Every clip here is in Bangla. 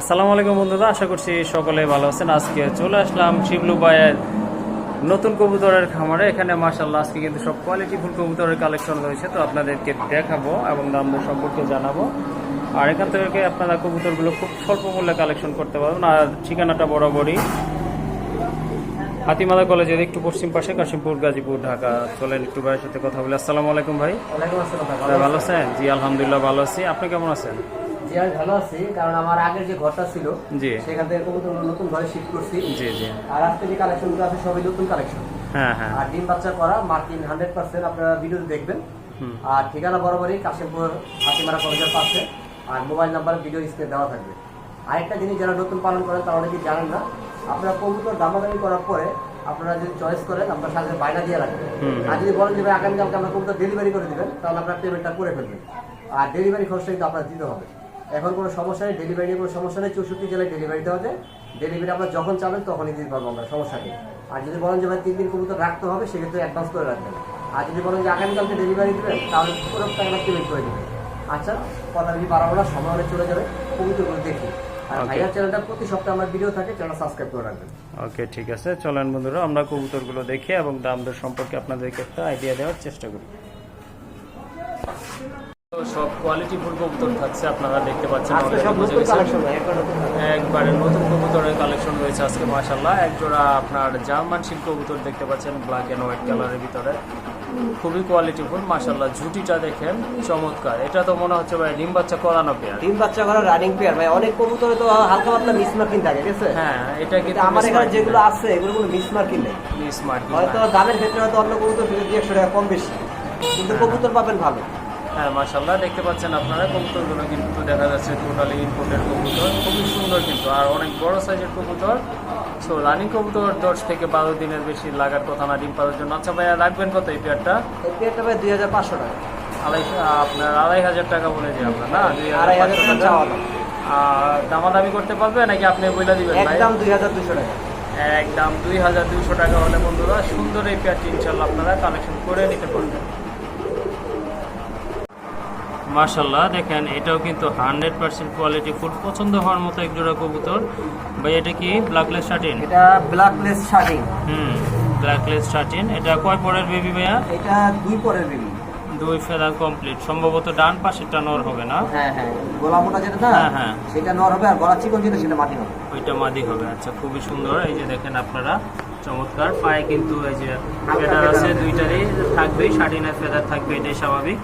আসসালামু আলাইকুম বন্ধুরা আশা করছি সকলে ভালো আছেন। আজকে চলে আসলাম শিবলু ভাইয়ের নতুন কবুতরের খামারে। এখানে মাশাল্লাহ আজকে কিন্তু সব কোয়ালিটি ফুল কবুতরের কালেকশন রয়েছে তো আপনাদেরকে দেখাবো এবং দাম সম্পর্কে জানাব। আর এখান থেকে আপনারা কবুতরগুলো খুব স্বল্প মূল্যে কালেকশন করতে পারবেন। আর ঠিকানাটা বরাবরই হাতিমালা কলেজের একটু পশ্চিম পাশে কাশিমপুর গাজীপুর ঢাকা। চলেন একটু ভাইয়ের সাথে কথা বলি। আসসালামু আলাইকুম ভাই। ভালো আছেন? জি আলহামদুলিল্লাহ ভালো আছি। আপনি কেমন আছেন? জি আমি ভালো আছি কারণ আমার আগের যে ঘরটা ছিল জি। সেখান থেকে কবুতর নতুন ঘরে শিফট করছি। জি জি। আর আজকে যে কালেকশনগুলো আছে সবই নতুন কালেকশন হ্যাঁ হ্যাঁ। আর ডিম বাচ্চা করা মার্কিন হান্ড্রেড পার্সেন্ট আপনারা ভিডিওতে দেখবেন। আর ঠিকানা বরাবরই কাশিমপুর হাতিমারা কলেজের পাশে। আর মোবাইল নাম্বার ভিডিও স্ক্রিনে দেওয়া থাকবে। আরেকটা জিনিস যারা নতুন পালন করেন তারা অনেকেই জানেন না। আপনারা কবুতর দামাদামি করার পরে আপনারা যদি চয়েস করেন আপনার সাথে বাইনা দিয়ে রাখবেন আর যদি বলেন যে ভাই আগামীকালকে আমরা কবুতর ডেলিভারি করে দিবেন তাহলে আপনার পেমেন্টটা করে ফেলবেন। আর ডেলিভারি খরচটা কিন্তু আপনার দিতে হবে। এখন কোনো সমস্যা নেই ডেলিভারি নিয়ে কোনো সমস্যা নেই চৌষট্টি জেলায় ডেলিভারি দেওয়া যায়। ডেলিভারি আপনার যখন চাবেন তখনই দিতে পারব আমরা সমস্যা নেই। আর যদি বলেন যে ভাই তিন দিন কবুতর রাখতে হবে সেক্ষেত্রে অ্যাডভান্স করে রাখবেন। আর যদি বলেন যে আগামীকালকে ডেলিভারি দেবেন তাহলে পুরো টাকাটা পেমেন্ট করে দেবেন। আচ্ছা কথা যদি বাড়াবো না সময় অনেক চলে যাবে কবুতরগুলো দেখি। আর. ভাইয়ার চ্যানেলটা প্রতি সপ্তাহে আমার ভিডিও থাকে চ্যানেল সাবস্ক্রাইব করে রাখবেন। ওকে ঠিক আছে। চলেন বন্ধুরা আমরা কবুতরগুলো দেখি এবং দাম দর সম্পর্কে আপনাদেরকে একটা আইডিয়া দেওয়ার চেষ্টা করি। সব কোয়ালিটি ফুল কবুতর থাকছে আপনারা দেখতে পাচ্ছেন একবার নতুন কবুতরের কালেকশন রয়েছে আজকে মাশাল্লাহ এক জোড়া আপনার জার্মান শিল কবুতর দেখতে পাচ্ছেন ব্ল্যাক এন্ড হোয়াইট কালারের ভিতরে। খুবই কোয়ালিটি ফুল মাশাল্লাহ ঝুটিটা দেখেন চমৎকার। এটা তো মনে হচ্ছে ভাই ডিম বাচ্চা করানো পেয়ার ডিম বাচ্চা করা রানিং পেয়ার ভাই অনেক কবুতরে তো হালকা পাতলা মিসমার্কিং থাকে ঠিক আছে? হ্যাঁ এটা কিন্তু আমার এখানে যেগুলো আছে এগুলো কোনো মিসমার্কিং নেই। স্মার্ট হয়তো দামের ক্ষেত্রে হয়তো অন্য কবুতর দুই একশো টাকা কম বেশি। কিন্তু কবুতর পাবেন ভালো। হ্যাঁ মাশাল্লাহ দেখতে পাচ্ছেন আপনারা কবুতরগুলো কিন্তু দেখা যাচ্ছে টোটালি ইম্পোর্টেড কবুতর খুবই সুন্দর কিন্তু আর অনেক বড় সাইজের কবুতর। সো রানিং কবুতর দশ থেকে বারো দিনের বেশি লাগার কথা না ডিম পাওয়ার জন্য। আচ্ছা ভাইয়া রাখবেন কত এই পেয়ারটা? এই পেয়ারটা ভাই দুই হাজার পাঁচশো টাকা। আড়াই আপনার আড়াই হাজার টাকা বলে যে আমরা না দুই আড়াই হাজার পাঁচশো টাকা। আর দামাদামি করতে পারবে নাকি আপনি বইলা দিবেন একদম দুই হাজার দুশো টাকা। একদম দুই হাজার দুইশো টাকা হলে বন্ধুরা সুন্দর এই পেয়ারটি ইনশাল্লাহ আপনারা কালেকশন করে নিতে পারবেন। মার্শাল্লাহ দেখেন এটাও কিন্তু হান্ড্রেড পার্সেন্ট কোয়ালিটি ফুল পছন্দ হওয়ার মতো এক জোড়া কবুতর। ভাই এটা কি ব্ল্যাকলেস শার্টিন এটা ব্ল্যাক লেস শার্টিং হুম ব্ল্যাকলেস শার্টিন এটা কয় পরের বেবি ভাইয়া? এটা দুই পরের বিবি দুই ফেদার কমপ্লিট সম্ভবত ডান পাশেরটা নর হবে না? হ্যাঁ হ্যাঁ গোলা মোটা যেটা না হ্যাঁ, হ্যাঁ। সেটা নর হবে আর গলা চিকন যেটা সেটা মাটি হবে। ওইটা মাদি হবে আচ্ছা খুবই সুন্দর। এই যে দেখেন আপনারা চমৎকার। পায়ে কিন্তু এই যে ফেদার আছে দুইটারই থাকবে থাকবেই শার্টিনের ফেদার থাকবে এটাই স্বাভাবিক।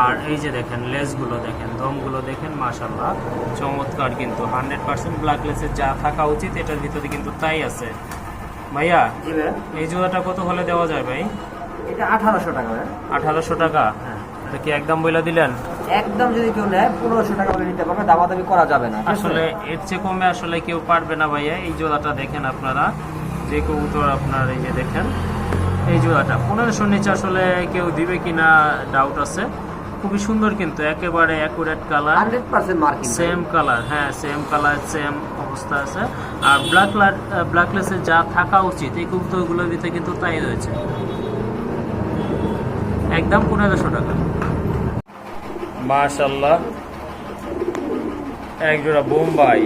আর এই যে দেখেন লেসগুলো দেখেন দমগুলো দেখেন মাশাল্লাহ চমৎকার কিন্তু হান্ড্রেড পার্সেন্ট ব্ল্যাক লেসের যা থাকা উচিত এটার ভিতরে কিন্তু তাই আছে। ভাইয়া এই জোড়াটা কত হলে দেওয়া যায় ভাই? এটা আঠারোশো টাকা ভাই। আঠারোশো টাকা? এটা কি একদম বইলা দিলেন? একদম যদি কেউ নেয় পনেরোশো টাকা করে নিতে পারবে দামাদামি করা যাবে না আসলে এর চেয়ে কমে আসলে কেউ পারবে না ভাইয়া। এই জোড়াটা দেখেন আপনারা যে কবুতর আপনার এই যে দেখেন এই জোড়াটা। পনেরোশোর নিচে আসলে কেউ দিবে কিনা ডাউট আছে। খুবই সুন্দর কিন্তু একেবারে accurate colour hundred percent marking same colour হ্যাঁ সেম কালার সেম অবস্থা আছে। আর ব্ল্যাক ব্ল্যাকলেসে যা থাকা উচিত এই কবুতরগুলোর ভিতরে কিন্তু তাই রয়েছে। একদম পনেরোশো টাকা। মাশাল্লাহ এক জোড়া বোম্বাই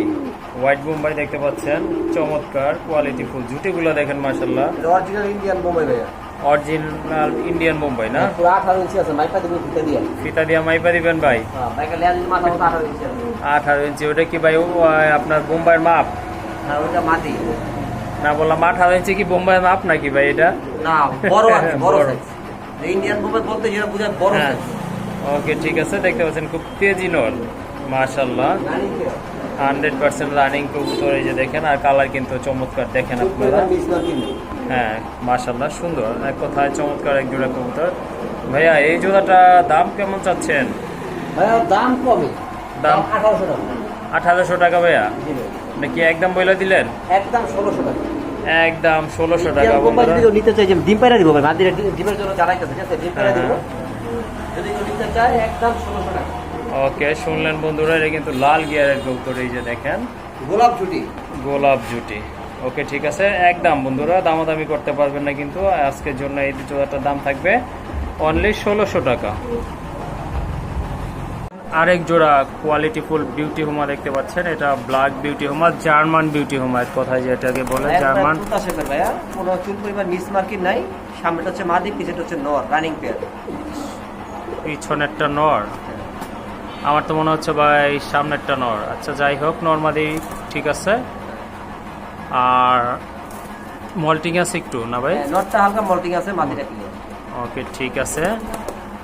হোয়াইট বোম্বাই দেখতে পাচ্ছেন। চমৎকার কোয়ালিটি ফুল জুটিগুলো দেখেন মাশাল্লাহ অরিজিনাল ইন্ডিয়ান বোম্বাই ভাইয়া। অরিজিনাল ইন্ডিয়ান বোম্বাই না? পুরো আঠারো ইঞ্চি আছে মাইপা দেবো ফিতে দিয়ে। ফিতা দিয়া মাইপা দিবেন ভাই? হ্যাঁ মাথা আঠারো ইঞ্চি ওটা কি ভাই ও, আপনার বোম্বাইয়ের মাপ? হ্যাঁ মাটি। না বললাম আঠারো ইঞ্চি কি বোম্বাইয়ের মাপ নাকি ভাই এটা? না বড় আছে বড় বড়। সাইজ ইন্ডিয়ান বোম্বাই বলতে যেটা বোঝায় বড় হ্যাঁ। সাইজ ওকে ঠিক আছে দেখতে পাচ্ছেন খুব তেজি নর মাশাল্লাহ রানিং হান্ড্রেড পার্সেন্ট রানিং কবুতর এই যে দেখেন আর কালার কিন্তু চমৎকার দেখেন আপনারা। হ্যাঁ মাশাল্লাহ সুন্দর। এক কথায় চমৎকার এক জোড়া কবুতর। ভাইয়া এই জোড়াটা দাম কেমন চাচ্ছেন? ভাইয়া দাম কমে দাম? আঠারোশো টাকা। আঠারোশো টাকা ভাইয়া? নাকি একদম বইলা দিলেন? একদম ষোলোশো টাকা। একদম ষোলোশো টাকা বন্ধুরা। নিতে চাই ডিম দিব ভাই মাদিরা ডিমের জন্য জানাইতেছে ঠিক আছে? ডিম দিব। হ্যাঁ। যদি নিতে চায় একদম ষোলোশো টাকা। ওকে শুনলেন বন্ধুরা এটা কিন্তু লাল গিয়ারের কবুতর এই যে দেখেন। গোলাপ ছুটি গোলাপ জুটি ওকে ঠিক আছে। একদম বন্ধুরা দামাদামি করতে পারবেন না কিন্তু। আজকের জন্য এই জোড়াটার দাম থাকবে অনলি ষোলোশো টাকা। আরেক জোড়া কোয়ালিটি ফুল বিউটি হোমা দেখতে পাচ্ছেন। এটা ব্ল্যাক বিউটি হোমা জার্মান বিউটি হোমা এক কথায় যেটাকে বলে জার্মান ভাইয়া। কোনো চুল পরিমাণ মিস মার্কিং নাই। সামনেটা হচ্ছে মাদি পিছনেটা হচ্ছে নর রানিং পেয়ার পিছনেরটা নর আমার তো মনে হচ্ছে ভাই সামনেরটা নর আচ্ছা যাই হোক নর্মাদি ঠিক আছে। আর মল্টিং আছে একটু না ভাই? নটটা হালকা মল্টিং আছে ক্লিয়ার ওকে ঠিক আছে।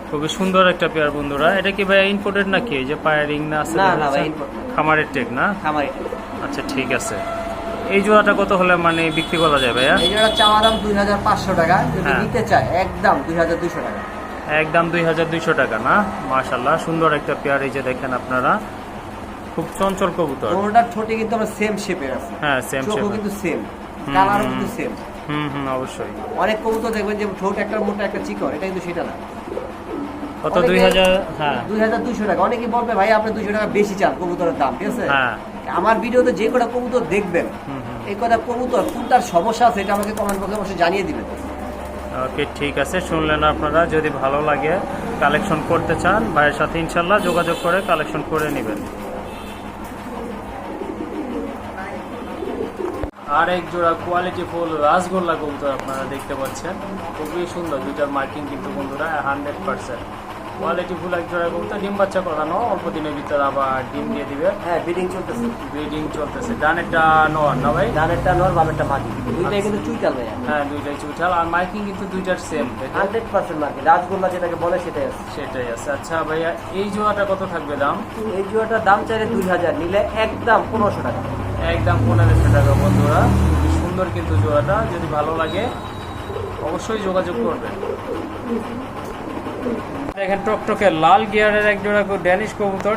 খুবই সুন্দর একটা পেয়ার বন্ধুরা। এটা কি ভাই ইম্পোর্টেড নাকি? এই যে পায়ের না আছে না, না ভাই? খামারের টেক না? খামার এটা আচ্ছা ঠিক আছে। এই জোড়াটা কত হলে মানে বিক্রি করা যায় ভাইয়া? এই জোড়া চাওয়া দাম দুই হাজার পাঁচশো টাকা। যদি হ্যাঁ। নিতে চায় একদম দুই হাজার দুইশো টাকা। একদম দুই হাজার দুইশো টাকা না? মাশাল্লাহ সুন্দর একটা পেয়ার এই যে দেখেন আপনারা। খুব চঞ্চল কবুতর। কোনোটার ঠোঁটে কিন্তু আমরা সেম শেপের আছে। হ্যাঁ সেম সেম কিন্তু সেম কালারও কিন্তু সেম হুম হুম অবশ্যই। অনেক কবুতর দেখবেন যে ঠোঁট একটা মোটা একটা চিকন এটা কিন্তু সেটা না। কত? দুই হাজার হ্যাঁ। দুই হাজার দুইশো টাকা। অনেকে বলবে ভাই আপনি দুইশো টাকা বেশি চান কবুতরের দাম ঠিক আছে? হ্যাঁ। আমার ভিডিওতে যে কটা কবুতর দেখবেন হুম হুম। এই কটা কবুতর কোনটার সমস্যা আছে এটা আমাকে কমেন্ট বক্সে অবশ্যই জানিয়ে দিবেন। ওকে ঠিক আছে। শুনলেন আপনারা যদি ভালো লাগে কালেকশন করতে চান ভাইয়ের সাথে ইনশাল্লাহ যোগাযোগ করে কালেকশন করে নেবেন। আর এক জোড়া কোয়ালিটি ফুল রাসগোল্লা কবুতর আপনারা দেখতে পাচ্ছেন। খুবই সুন্দর দুইটার মার্কিং কিন্তু বন্ধুরা হান্ড্রেড পার্সেন্ট কোয়ালিটি ফুল এক জোড়া কবুতর ডিম বাচ্চা করানো অল্প দিনের ভিতরে আবার ডিম দিয়ে দিবে। হ্যাঁ ব্রিডিং চলতেছে। ব্রিডিং চলতেছে। ডানেরটা নর না ভাই? ডানেরটা নর বামেরটা মাটি। দুইটাই কিন্তু চুইটাল ভাইয়া। হ্যাঁ দুইটাই চুঠাল আর মার্কিং কিন্তু দুইটার সেম হান্ড্রেড পার্সেন্ট মার্কেট রাজগোল্লা যেটাকে বলে সেটাই আছে। সেটাই আছে। আচ্ছা ভাইয়া এই জোড়াটা কত থাকবে দাম? এই জুয়াটার দাম চাইলে দুই হাজার নিলে একদম পনেরোশো টাকা। একদম পনেরোশো টাকা বন্ধুরা। খুবই সুন্দর কিন্তু জোড়াটা। যদি ভালো লাগে অবশ্যই যোগাযোগ করবেন। দেখেন টকটকে লাল গিয়ারের এক জোড়া ড্যানিশ কবুতর।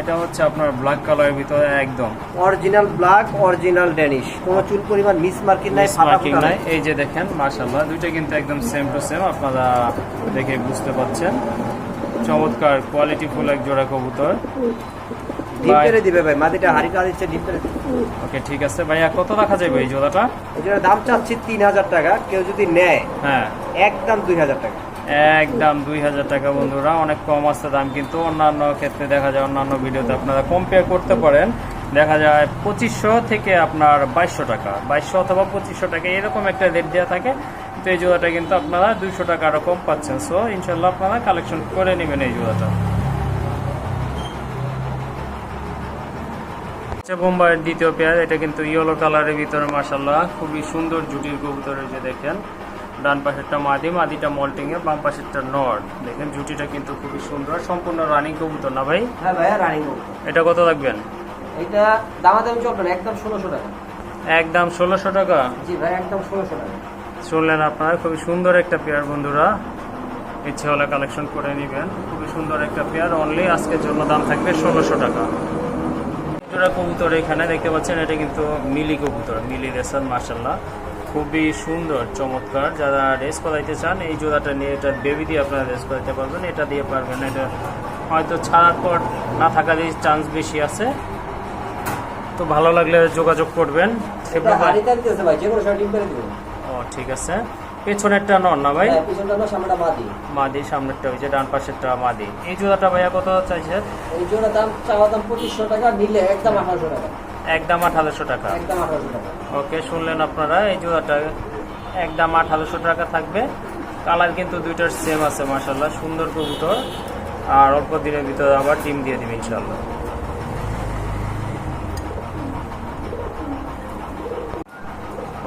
এটা হচ্ছে আপনার ব্ল্যাক কালারের ভিতরে একদম। অরিজিনাল ব্ল্যাক অরিজিনাল ড্যানিশ কোনো চুল পরিমাণ মিস মার্কিং নাই মার্কিং নাই। এই যে দেখেন মাশাল্লাহ দুইটা কিন্তু একদম সেম টু সেম আপনারা দেখে বুঝতে পাচ্ছেন চমৎকার কোয়ালিটি ফুল এক জোড়া কবুতর। ডিপ ভাই- দিবে ভাই মাটিটা হাড়িটা দিচ্ছে ডিপ ওকে ঠিক আছে। ভাইয়া কত রাখা যাবে এই জোড়াটা? জন্য দাম চাচ্ছি তিন হাজার টাকা। কেউ যদি নেয় হ্যাঁ। একদম দুই হাজার টাকা। একদম দুই হাজার টাকা বন্ধুরা। অনেক কম আছে দাম কিন্তু অন্যান্য ক্ষেত্রে দেখা যায় অন্যান্য ভিডিওতে আপনারা কম্পেয়ার করতে পারেন। দেখা যায় পঁচিশশো থেকে আপনার বাইশশো টাকা। বাইশশো অথবা পঁচিশশো টাকা এরকম একটা রেট দেওয়া থাকে। তো এই জোড়াটা কিন্তু আপনারা দুইশো টাকা আরও কম পাচ্ছেন। সো ইনশাল্লাহ আপনারা কালেকশন করে নেবেন এই জোড়াটা। হচ্ছে বোম্বাইয়ের দ্বিতীয় পেয়ার এটা কিন্তু ইয়েলো কালারের ভিতরে মাসাল্লাহ খুবই সুন্দর জুটির কবুতরের যে দেখেন। ডান পাশেরটা মাদি মাদিটা মল্টিং এ বাম পাশেরটা নর দেখেন জুটিটা কিন্তু খুবই সুন্দর সম্পূর্ণ রানিং কবুতর না ভাই? হ্যাঁ ভাইয়া রানিং কবুতর। এটা কত রাখবেন? এটা দামাদামি চলবে না একদম ষোলোশো টাকা। একদম ষোলোশো টাকা? জি ভাই একদম ষোলোশো টাকা। শুনলেন আপনারা খুবই সুন্দর একটা পেয়ার বন্ধুরা। ইচ্ছে হলে কালেকশন করে নেবেন। খুবই সুন্দর একটা পেয়ার অনলি আজকের জন্য দাম থাকবে ষোলোশো টাকা। জোড়া কবুতর এখানে দেখতে পাচ্ছেন এটা কিন্তু মিলি কবুতর মিলি রেসার মার্শাল্লাহ খুবই সুন্দর চমৎকার। যারা রেস করাইতে চান এই জোড়াটা নিয়ে এটা বেবি দিয়ে আপনারা রেস করাইতে পারবেন এটা দিয়ে পারবেন। এটা হয়তো ছাড়ার পর না থাকার চান্স বেশি আছে। তো ভালো লাগলে যোগাযোগ করবেন। ও ঠিক আছে। পেছনেরটা নন না ভাই? হ্যাঁ মাদি। মাদি সামনেরটা হয়েছে ডান পাশেরটা মাদি। এই জোড়াটা ভাইয়া কত চাইছে? এই জন্য দাম চাওয়া দাম পঁচিশশো টাকা নিলে একদম আঠারোশো টাকা। একদম আঠারোশো টাকা। একদম আঠারোশো টাকা। ওকে শুনলেন আপনারা এই জোড়াটা একদম আঠারোশো টাকা থাকবে। কালার কিন্তু দুইটার সেম আছে মাসাল্লাহ সুন্দর কবুতর। আর অল্প দিনের ভিতরে আবার ডিম দিয়ে দিবে ইনশাল্লাহ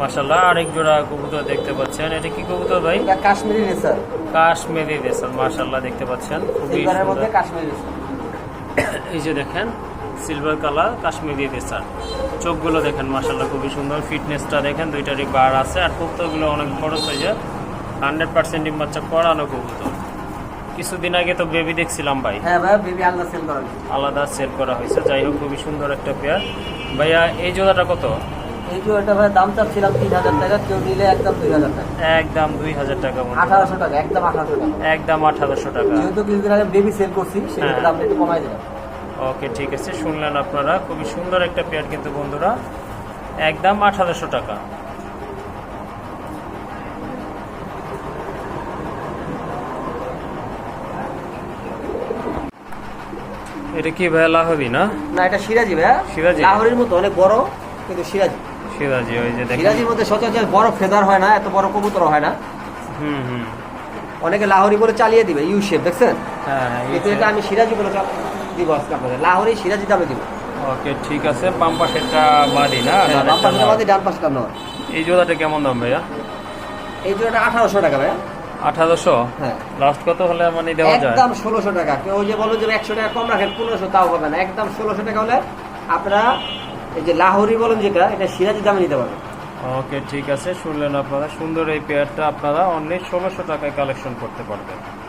মাসাল্লাহ আরেক জোড়া কবুতর দেখতে পাচ্ছেন। এটা কি কবুতর ভাই? এটা কাশ্মীরি রেসার। কাশ্মীরি রেসার মাসাল্লাহ দেখতে পাচ্ছেন। খুবই সুন্দর মধ্যে কাশ্মীরি রেসার। এই যে দেখেন সিলভার কালার কাশ্মীরি রেসার। চোখগুলো দেখেন মাসাল্লাহ খুবই সুন্দর। ফিটনেসটা দেখেন দুইটারই বার আছে। আর কবুতরগুলো অনেক বড় সাইজের হান্ড্রেড পার্সেন্ট ডিম বাচ্চা করানো কবুতর। কিছুদিন আগে তো বেবি দেখছিলাম ভাই। হ্যাঁ ভাই বেবি আলাদা সেল করা হয়েছে। আলাদা সেল করা হয়েছে। যাই হোক খুবই সুন্দর একটা পেয়ার ভাইয়া এই জোড়াটা কত? এই জোড়াটা ভাই দাম চাচ্ছিলাম তিন হাজার টাকা কেউ নিলে একদম দুই হাজার টাকা। একদম দুই হাজার টাকা আঠারোশো টাকা একদম আঠারোশো টাকা। একদম আঠারোশো টাকা। যেহেতু কিছুদিন আগে বেবি সেল করছি সেই হ্যাঁ। একটু কমাই দেবেন ওকে ঠিক আছে শুনলেন আপনারা। খুবই সুন্দর একটা পেয়ার কিন্তু বন্ধুরা। একদম আঠারোশো টাকা। এটা কি ভাইয়া লাহবি না? না এটা সিরাজি ভাইয়া। সিরাজি? লাহোরের মতো অনেক বড় কিন্তু সিরাজি। সিরাজি ওই যে সিরাজির মধ্যে সচরাচর বড় ফেদার হয় না এত বড় কবুতর হয় না। হুম হুম। অনেকে লাহোরি বলে চালিয়ে দিবে ইউ শেপ দেখছেন? হ্যাঁ হ্যাঁ, কিন্তু এটা আমি সিরাজি বলে দিব আজকে আপনাদের। লাহোরি সিরাজি দামে দিব। ওকে ঠিক আছে বাম পাশেরটা না? হ্যাঁ, বাম পাশে নয়। আমাদের ডান পাশে নয়। এই জোড়াটা কেমন দাম ভাইয়া? এই জোড়াটা আঠারোশো টাকা ভাইয়া। আঠারোশো? হ্যাঁ। লাস্ট কত হলে মানে দেওয়া যায়? একদম ষোলোশো টাকা। কেউ যে বলো যে একশো টাকা কম রাখেন পনেরোশো তাও হবে না। একদম ষোলোশো টাকা হলে আপনারা এই যে লাহোরি বলেন যেটা, এটা সিরাজি দামে নিতে পারবেন। ওকে, ঠিক আছে, শুনলেন আপনারা। সুন্দর এই পেয়ারটা আপনারা অনেক ষোলোশো টাকায় কালেকশন করতে পারবেন।